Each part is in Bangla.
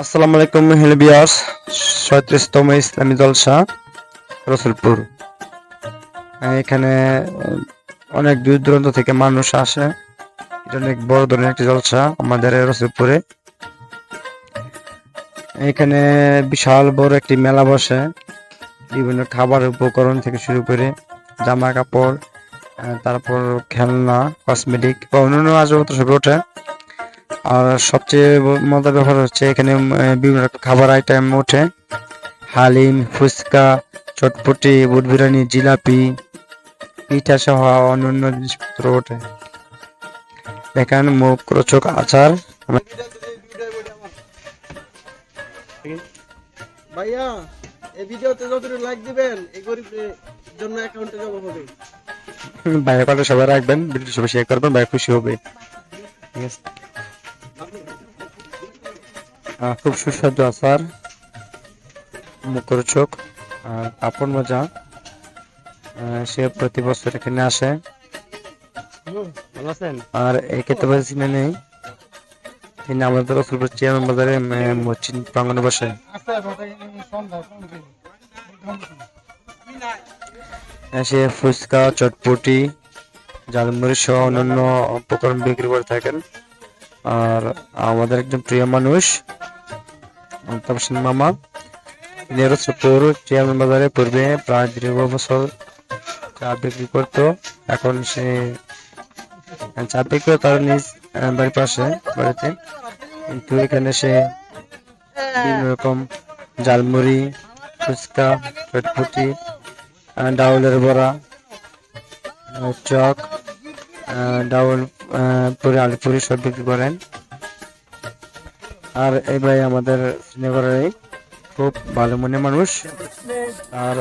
আসসালামু আলাইকুম হেলবিয়াস সৈত্রিশতম ইসলামী জলসা, রসুলপুর। এখানে অনেক দূর দূরান্ত থেকে মানুষ আসে। এটা অনেক বড় ধরনের একটি জলসা আমাদের রসুলপুরে। এখানে বিশাল বড় একটি মেলা বসে। বিভিন্ন খাবার উপকরণ থেকে শুরু করে জামা কাপড় তারপর খেলনা কসমেটিক বা অন্যান্য আসবাবপত্র সবই ওঠে। আর সবচেয়ে মজার ব্যাপার হচ্ছে এখানে বিভিন্ন খাবার আইটেম ওঠে। হালিম ফুচকা চটপটি বুট বিরিয়ানি জিলাপি পিঠা সহ অন্যান্য জিনিসপত্র ওঠে। দেখেন মুখ রোচক আচার। ভাইয়া এই ভিডিওতে যতটুকু লাইক দিবেন এই গরিবের জন্য অ্যাকাউন্টে জমা হবে। বাইরে কথা সবাই রাখবেন ভিডিও সবাই শেয়ার করবেন ভাই খুশি হবে। ঠিক আছে। খুব সুস্বাদু আচার মুখরোচক আর কাপড় মজা। সে প্রতি বছর এখানে আসে। আর এই কেতাবাজ চিনে নেই। তিনি আমাদের রসুলপুর চেয়ারম্যান বাজারে মসজিদ প্রাঙ্গনে বসে। সে ফুচকা চটপটি ঝালমুড়ি সহ অন্যান্য উপকরণ বিক্রি করে থাকেন। আর আমাদের একজন প্রিয় মানুষ তাপসিন মামা। তিনি রসুলপুর চেয়ারম্যান বাজারে পূর্বে প্রায় দীর্ঘ বছর চা বিক্রি করতো। এখন সে চা বিক্রি করে তার নিজ বাড়ির পাশে বাড়িতে। কিন্তু এখানে সে বিভিন্ন রকম জালমুড়ি ফুচকা আহ, ডাউলের বড়া চক ডাউল পুরি আলু পুরি সব বিক্রি করেন? আর এই ভাই আমাদের শ্রীনগরের খুব ভালো মনে মানুষ। আর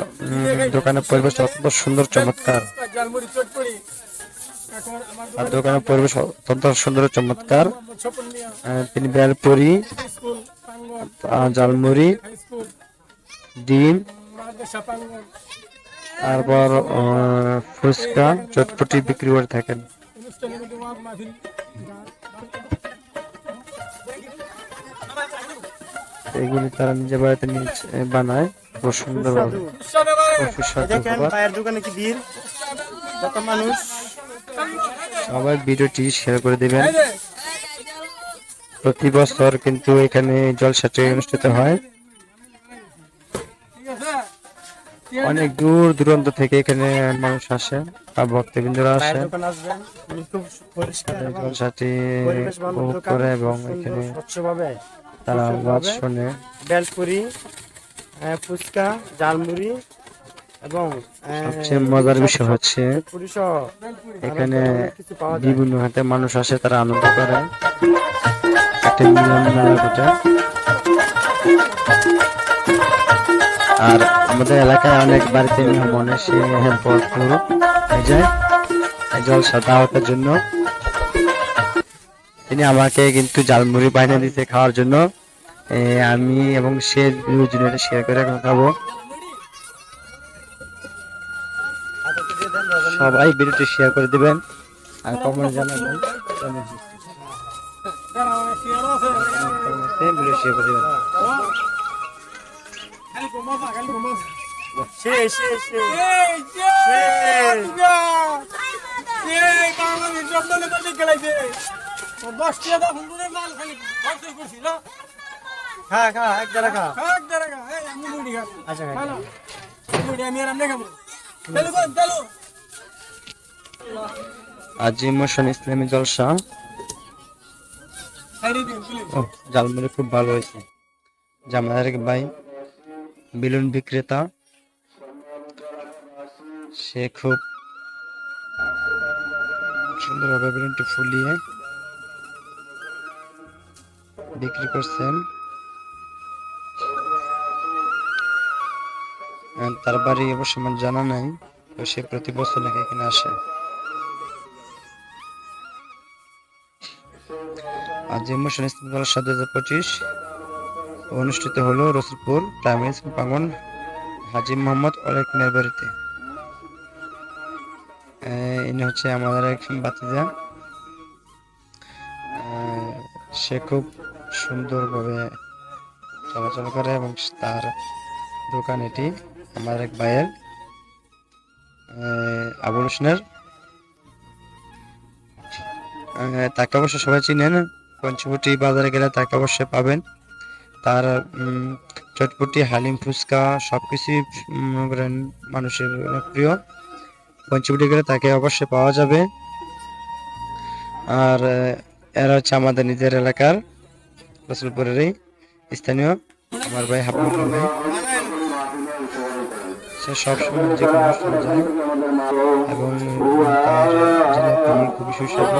দোকানের পরিবেশ অত্যন্ত সুন্দর চমৎকার। আর দোকানের পরিবেশ অত্যন্ত সুন্দর চমৎকার। তিনি বেলপুরি আহ, ঝালমুড়ি ডিম তারপর ফুচকা চটপটি বিক্রি করে থাকেন। এগুলি তারা নিজের বাড়িতে নিজ বানায়। খুব সুন্দর দেখেন খাবার। দোকানে কি ভিড়? কত মানুষ। সবাই ভিডিওটি শেয়ার করে দিবেন। প্রতি বছর কিন্তু এখানে জলসাটি অনুষ্ঠিত হয়। অনেক দূর দূরান্ত থেকে এখানে মানুষ আসে আর ভক্তবৃন্দরা আসে। উপভোগ করে এবং এখানে স্বচ্ছভাবে তারা আওয়াজ শুনে। বেলপুরি ফুচকা ঝালমুড়ি এবং সবচেয়ে মজার বিষয় হচ্ছে এখানে বিভিন্ন হাতে মানুষ আসে তারা আনন্দ করে। একটা মিলন মেলা আর আমাদের এলাকায় অনেক বাড়িতে মেহমান এসে ভরপুর। হয়ে যায় এই জলসা দাওয়াতের জন্য। তিনি আমাকে কিন্তু জালমুড়ি বাইনে দিতে খাওয়ার জন্য। আমি এবং সে দুজনে শেয়ার করে খাব। সবাই ভিডিওটি শেয়ার করে দিবেন। আর কমেন্ট জানাবেন। ভিডিও শেয়ার করে দিবেন। শেষ শেষ শেষ। খা খা এক দ্বারা খা। আচ্ছা খা। আজিমোশন ইসলামী জলসা। ও জালমুড়ি খুব ভালো হয়েছে। জামাদার ভাই। বেলুন বিক্রেতা। সে খুব সুন্দরভাবে বেলুনটি ফুলিয়ে বিক্রি করছেন। তার বাড়ি অবশ্য আমার জানা নাই, তো সে প্রতি বছর নাকি এখানে আসে। আজ ইমোশন ইসলাম সাত হাজার পঁচিশ। অনুষ্ঠিত হলো রসুলপুর স্কুল প্রাঙ্গন হাজি মোহাম্মদ অলেক বাড়িতে ইনি হচ্ছে আমাদের একজন বাতিজা। সে খুব সুন্দরভাবে চলাচল করে এবং তার দোকান এটি, আমার এক ভাইয়ের। আবুল হোসেনের। তাকে অবশ্য সবাই চিনেন, পঞ্চবটি বাজারে গেলে তাকে অবশ্যই পাবেন। তার চটপটি হালিম ফুচকা মনে করেন মানুষের প্রিয়। পঞ্চবটি গেলে তাকে অবশ্যই পাওয়া যাবে। আর এরা হচ্ছে আমাদের নিজের এলাকার রসুলপুরেরই স্থানীয়। আমার ভাই হাবুল ভাই। সে সবসময় যে কোনো অনুষ্ঠানে যায় এবং তার জিলাপি খুবই সুস্বাদু।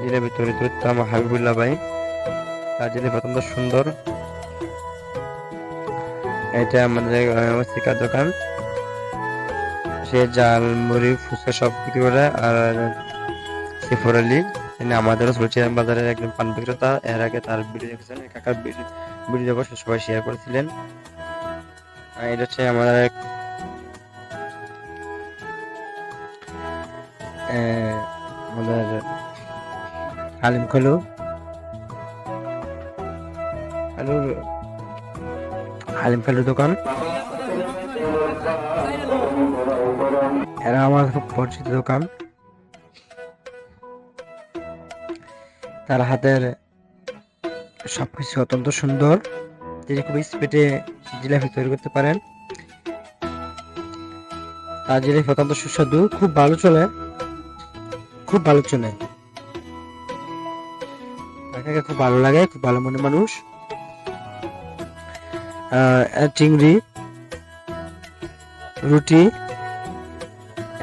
জিলাপি তৈরি করতাম হাবিবুল্লাহ ভাই। আর জিলাপি অত্যন্ত সুন্দর। এটা আমাদের শিকার দোকান। সে জাল, মুড়ি, ফুচকা সব বিক্রি করে, আর সিফর আলী তিনি আমাদেরও বলছিলেন বাজারের একজন পান বিক্রেতা, এর আগে তার ভিডিও দেখেছেন কাকার ভিডিও অবশ্য সবাই শেয়ার করেছিলেন। আর এটা হচ্ছে আমার এক হালিম খলু খালুর হালিম খালুর দোকান এরা আমার খুব পরিচিত দোকান তার হাতের সবকিছু অত্যন্ত সুন্দর তিনি খুব স্পিডে জিলাপি তৈরি করতে পারেন তার জিলাপি অত্যন্ত সুস্বাদু খুব ভালো চলে খুব ভালো চলে তাকে খুব ভালো লাগে, খুব ভালো মনে মানুষ। চিংড়ি, রুটি,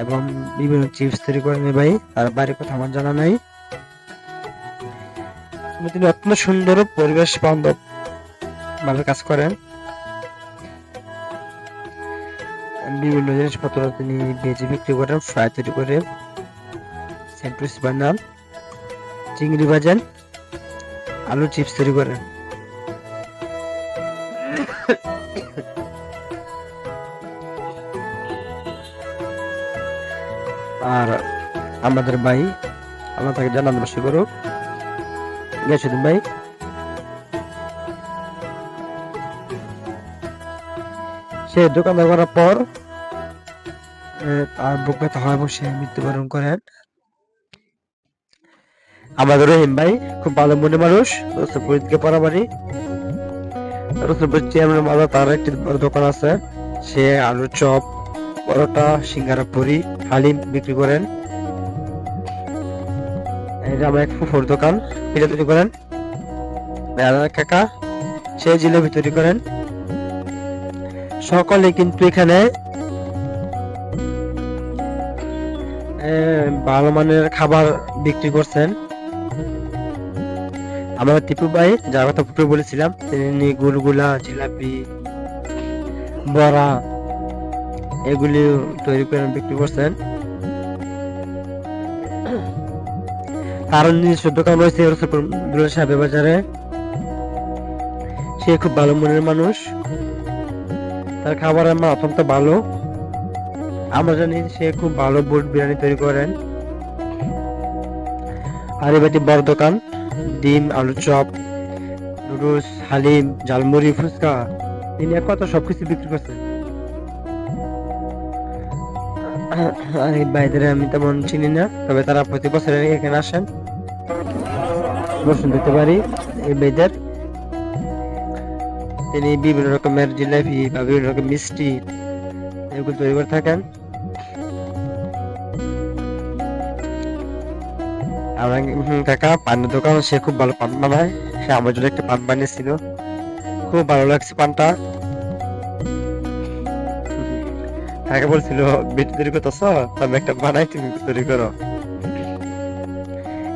এবং বিভিন্ন চিপস তৈরি করে ভাই, আর বাইরের কথা আমার জানা নাই। তিনি অত্যন্ত সুন্দর পরিবেশ বান্ধব ভাবে কাজ করেন। বিভিন্ন জিনিসপত্র তিনি ভেজে বিক্রি করেন, ফ্রাই তৈরি করে, স্যান্ডউইচ বানান, চিংড়ি ভাজেন। আলু চিপস তৈরি করেন আর আমাদের ভাই, আল্লাহ তাকে জানান বসে করুক। গেছিলেন ভাই। সে দোকানদার করার পর তার বুক ব্যথা হয় এবং সে মৃত্যুবরণ করেন আমাদের রহিম ভাই, খুব ভালো মনে মানুষ রসুলপুর থেকে পরাবাড়ি রসুলপুর চেয়ারম্যান মাদা তার একটি দোকান আছে। সে আলুর চপ, পরোটা, সিঙ্গারা পুরি, হালিম বিক্রি করেন। এটা আমার এক ফুফুর দোকান, এটা তৈরি করেন। দাদা কাকা, সে জিলেবি তৈরি করেন। সকলে কিন্তু এখানে ভালো মানের খাবার বিক্রি করছেন। আমার টিপু ভাই, যার কথা ফুটে বলেছিলাম, তিনি গুলগুলা, জিলাপি, বড়া, এগুলি তৈরি করে বিক্রি করছেন। কারণ নিজস্ব দোকান রয়েছে সাহেবের বাজারে। সে খুব ভালো মনের মানুষ। তার খাবারের মান অত্যন্ত ভালো। আমরা জানি সে খুব ভালো বুট বিরিয়ানি তৈরি করেন। আর এবার বড় দোকান। ডিম আলুর চপ, নুডলস, হালিম, ঝালমুড়ি, ফুচকা তিনি এক কথা সবকিছু বিক্রি করছেন আর এই ভাইদের আমি তেমন চিনি না, তবে তারা প্রতি বছর এখানে আসেন। দর্শন দিতে পারি, এই ভাইদের তিনি বিভিন্ন রকমের জিলাপি বা বিভিন্ন রকম মিষ্টি এগুলো তৈরি করে থাকেন। কাকা, পানের দোকান, সে খুব ভালো পান বানায়। সে আমার জন্য একটা পান বানিয়েছিল। খুব ভালো লাগছে পানটা। কাকা বলছিল, বেটি, তৈরি একটা বানাই, তুমি তৈরি করো।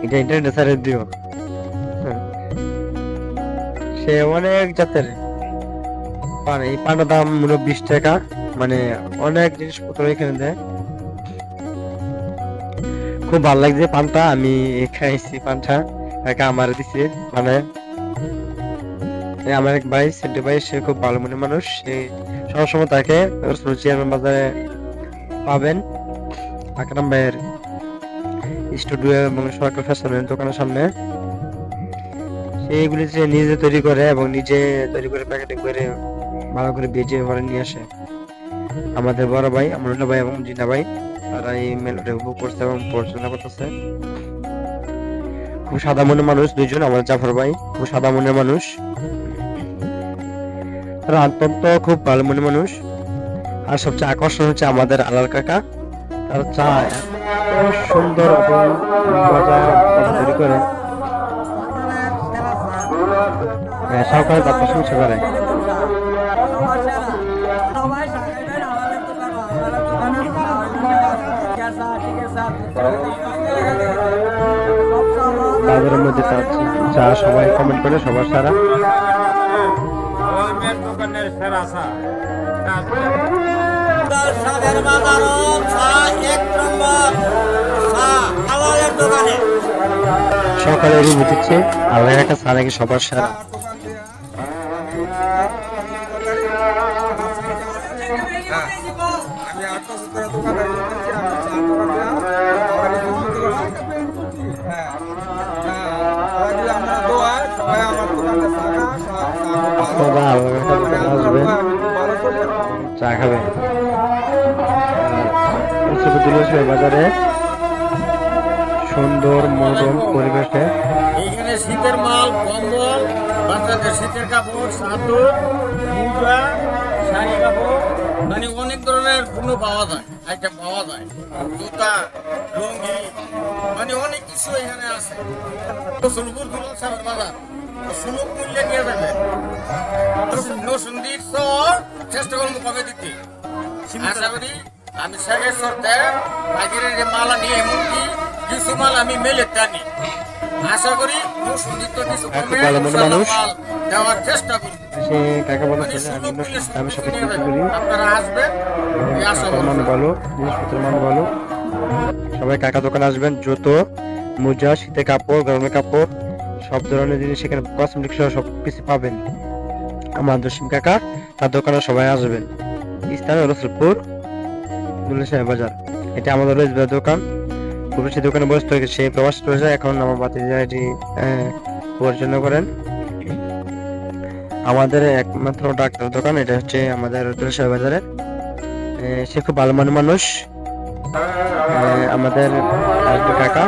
এটা দিও। সে অনেক জাতের পান। এই পানের দাম মূল্য বিশ টাকা। মানে অনেক জিনিসপত্র এখানে দেয়। খুব ভালো লাগছে পানটা, আমি খাইছি পানটা। কাকা আমার দিছে মানে আমার এক ভাই সেন্টু ভাই, সে খুব ভালো মনের মানুষ, সে সবসময় তাকে চেয়ারম্যান বাজারে পাবেন। আকরাম ভাইয়ের স্টুডিও এবং সরকার ফ্যাশনের দোকানের সামনে। সে এগুলি যে নিজে তৈরি করে এবং নিজে তৈরি করে প্যাকেটিং করে ভালো করে বেজে ঘরে নিয়ে আসে। আমাদের বড় ভাই, আমরুল্লাহ ভাই এবং জিনা ভাই। তারা এই মেলাটা উপভোগ করছে এবং পরিচালনা করতেছে। খুব সাদা মনের মানুষ দুইজন আমাদের জাফর ভাই। খুব সাদা মনের মানুষ। তারা অত্যন্ত খুব ভালো মনের মানুষ। আর সবচেয়ে আকর্ষণ হচ্ছে আমাদের আলাল কাকা। তার চা সুন্দর তৈরি করে। হ্যাঁ, সরকার তার প্রশংসা করে। বাজারের মধ্যে চা সবাই কমেন্ট করে সবার সারা। সকালে রুম দিচ্ছে আল্লাহ একটা চা নাকি সবার সারা। দিলেশ্বর বাজারে সুন্দর মনোরম পরিবেশে। এইখানে শীতের মাল কম্বল বাচ্চাদের শীতের কাপড় চাদর মুজা শাড়ি কাপড় মানে অনেক ধরনের পণ্য পাওয়া যায় আইটেম পাওয়া যায়। জুতা লুঙ্গি মানে অনেক কিছু এখানে আছে। সুলভুর ফুল সাহেবের বাজার সুলভ মূল্যে নিয়ে যাবে নসুন্দির তো চেষ্টা করব কবে দিতে। আশা করি আমি শেখের সরতে বাজারের যে মাল আনি এমনকি কিছু মাল আমি মেলে টানি। আশা করি নসুন্দির তো কিছু। মাল দেওয়ার চেষ্টা করি। মানে নিয়ে আপনারা আসবেন সবাই কাকা দোকানে আসবেন জুতো মোজা শীতের কাপড় গরমের কাপড় সব ধরনের জিনিস এখানে কসমেটিক সহ সব কিছু পাবেন। আমার জসিম কাকা তার দোকানে সবাই আসবেন। স্থান রসুলপুর দুলেশাহ বাজার। এটা আমাদের রয়েছে দোকান। পুরো সেই দোকানে বসতে হয়েছে সেই প্রবাস রয়েছে। এখন আমার বাতি এটি পরিচালনা করেন। আমাদের একমাত্র ডাক্তার দোকান এটা হচ্ছে আমাদের দুলেশাহ বাজারে। আহ, সে খুব ভালো মনের মানুষ আমাদের কাকা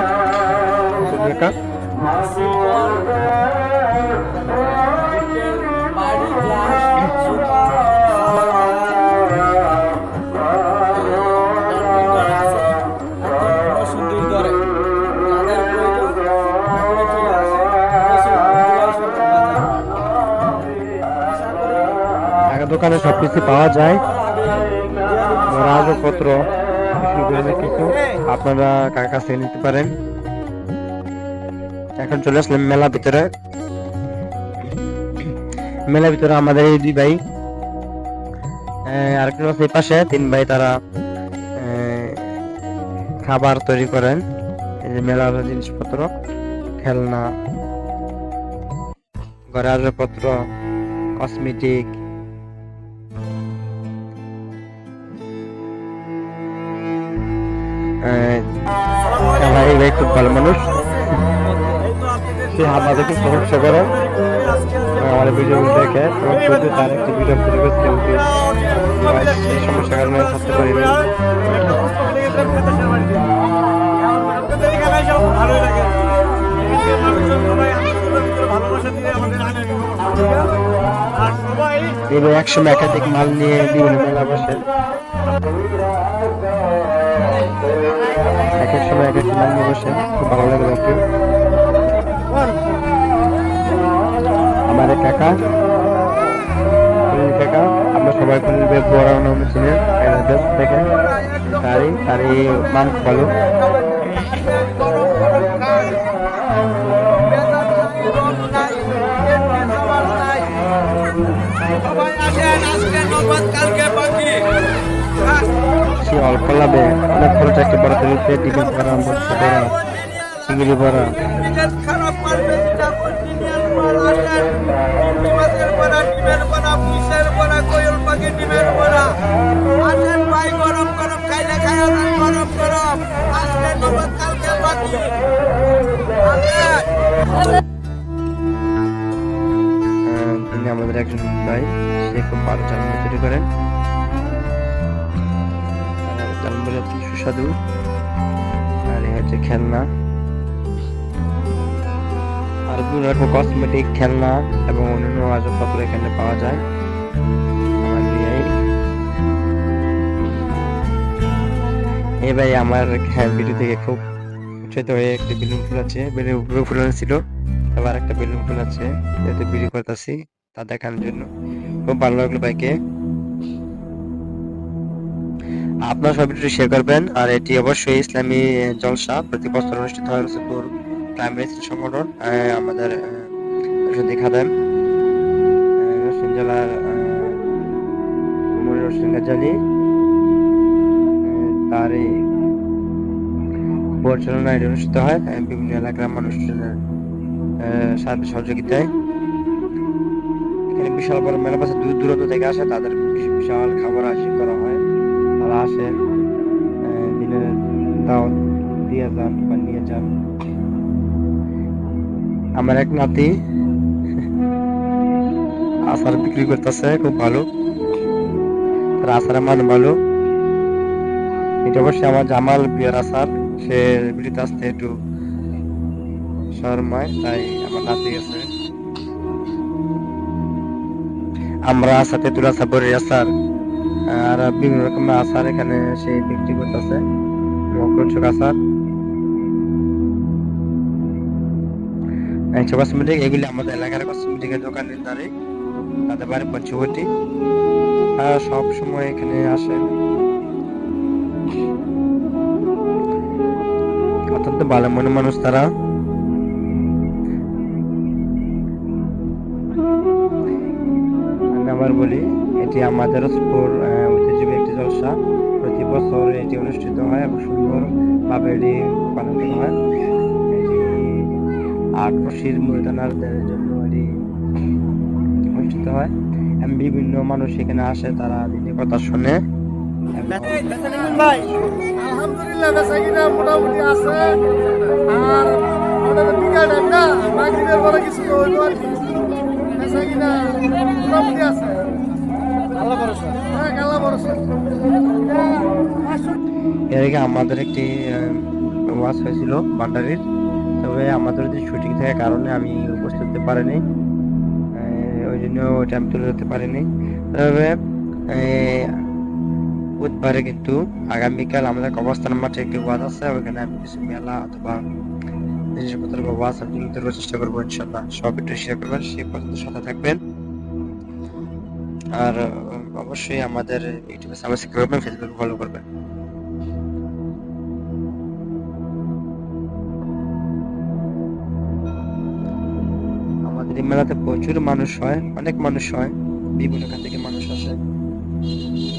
কাকা। সবকিছু পাওয়া যায়। রাজপত্র কিছু আপনারা কার কাছে নিতে পারেন। এখন চলে আসলাম মেলা ভিতরে। মেলা ভিতরে আমাদের এই দুই ভাই আরেকজন আছে পাশে, তিন ভাই তারা খাবার তৈরি করেন। এই যে মেলার জিনিসপত্র, খেলনা আসবাবপত্র কসমেটিক আমার এই ভাই খুব ভালো মানুষ। সে আমাদেরকে সমস্যা করে। আমার ভিডিও দেখে। এবং যদি তার একটি ভিডিও করতে হবে সেই সমস্যার কারণে থাকতে পারি না এবার একসময় একাধিক মাল নিয়ে বিভিন্ন মেলা বসে। এক এক সময় এক এক মাল নিয়ে বসে। খুব ভালো লাগে আমার কাকা। কাকা, আমরা সবাই ভাই বড় নাম দেশ থেকে তারই তারই মান ভালো। অল্প লাভে অনেক খরচ একটা বড় তৈরিতে ডিমের ভরা মরচি ভরা চিংড়ি ভরা তিনি আমাদের একজন ভাই, সে খুব ভালো চালনা তৈরি করেন অতি সুস্বাদু। আর হচ্ছে খেলনা। আর বিভিন্ন রকম কসমেটিক খেলনা এবং অন্যান্য আসবাবপত্র এখানে পাওয়া যায়। ভাই আমার ভিডিও থেকে খুব উচ্ছেদ হয়ে একটি বেলুন ফুল আছে। বেলুন উপরে ফুলানো ছিল। আবার একটা বেলুন ফুল আছে। যাতে বিড়ি করতেছি, তা দেখানোর জন্য। খুব ভালো লাগল ভাইকে আপনার সব শেয়ার করবেন, আর এটি অবশ্যই ইসলামী জলসা প্রতি বছর অনুষ্ঠিত হয় রসুলপুর ক্লাইমেট সংগঠন আমাদের রসুদি খাদেম রসুন জেলার মনির রসুন গাজালি তার এই পরিচালনা এটি অনুষ্ঠিত হয়। বিভিন্ন এলাকার মানুষজনের সাহায্য সহযোগিতায়। এখানে বিশাল বড় মেলা বাসে, দূর দূরান্ত থেকে আসে, তাদের বিশাল খাবার আয়োজন করা হয়। তারা আসে দিনের দাওয়াত দিয়ে যান বা নিয়ে যান। আমার এক নাতি আচার বিক্রি করতেছে, খুব ভালো। তার আচারের মান ভালো। এটা অবশ্যই আমার জামাল বিয়ার আচার। সে বিড়িতে আসতে একটু শর্মায়, তাই আমার নাতি আছে আমরা সাথে তুলা সাবরের আচার। আর বিভিন্ন রকমের আচার এখানে সে বিক্রি করতেছে। মকরচক আচার। এই কসমেটিক, এগুলি আমাদের এলাকার কসমেটিকের দোকানের দ্বারে তাদের বাড়ি পঞ্চবটি আর সব সময় এখানে আসে। অত্যন্ত ভালো মনের মানুষ তারা। এটি আমাদের ঐতিহ্যবাহী একটি জলসা। প্রতি বছর এটি অনুষ্ঠিত হয় এবং সুন্দর ভাবে এটি পালন করা হয়। এটি আট রশির ময়দানারদের জন্য এটি অনুষ্ঠিত হয়। এবং বিভিন্ন মানুষ এখানে আসে, তারা দিনের কথা শুনে। আলহামদুলিল্লাহ মোটামুটি আছে। আর কিছু আর কি। মোটামুটি আছে। আল্লাহ ভরসা। হ্যাঁ আল্লাহ ভরসা। এর আগে আমাদের একটি ওয়াজ হয়েছিল ভান্ডারির তবে আমাদের যে শুটিং থাকার কারণে আমি উপস্থিত হতে পারিনি। ওই জন্য ওইটা আমি তুলে ধরতে পারিনি। তবে বুধবারে কিন্তু আগামীকাল আমাদের কবস্থান মাঠে একটি ওয়াজ আছে। ওইখানে আমি কিছু মেলা অথবা জিনিসপত্র বা ওয়াজ আমি তুলে ধরার চেষ্টা করব ইনশাল্লাহ সব একটু শেয়ার করবেন সে পর্যন্ত সাথে থাকবেন। আর অবশ্যই আমাদের ইউটিউবে সাবস্ক্রাইব করবেন ফেসবুকে ফলো করবেন। আমাদের এই মেলাতে প্রচুর মানুষ হয়, অনেক মানুষ হয়, বিভিন্ন খান থেকে মানুষ আসে।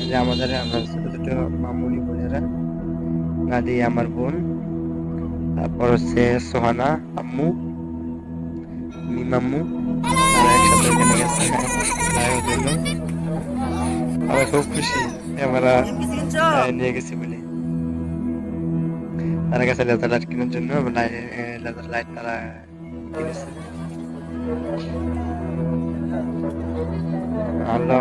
যে আমাদের, আমরা ছোট ছোট মামুনি বোনেরা নাদি আমার বোন, তারপর হচ্ছে সোহানা আম্মু, মিমাম্মু, তারা একসাথে এখানে গেছে জন্য আমরা খুব খুশি, আমরা নিয়ে গেছি বলে তারা গেছে লেজার লাইট কেনার জন্য লেজার লাইট তারা কিনেছে আল্লাহ।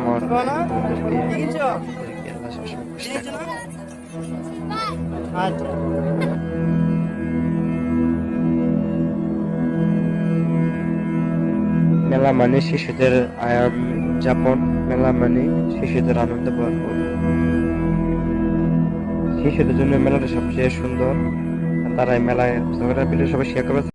মেলা মানে শিশুদের আয়াম যাপন মেলা মানে শিশুদের আনন্দ ভরপুর শিশুদের জন্য মেলাটা সবচেয়ে সুন্দর তারা মেলায় সবাই শেয়ার করবে